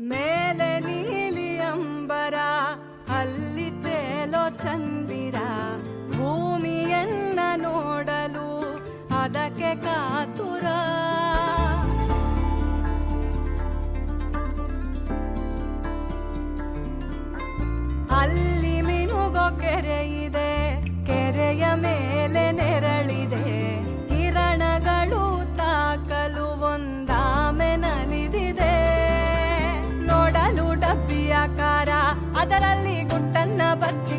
ಮೇಲೆ ನೀಲಿ ಅಂಬರ ಅಲ್ಲಿ ತೇಲೋ ಚಂದಿರ. ಭೂಮಿಯನ್ನ ನೋಡಲು ಅದಕ್ಕೆ ಕಾತುರ. ಅಲ್ಲಿ ಮಿನುಗೋ ಕೆರೆಯಿ గుండరల్లి గుట్టన్న బచ్చ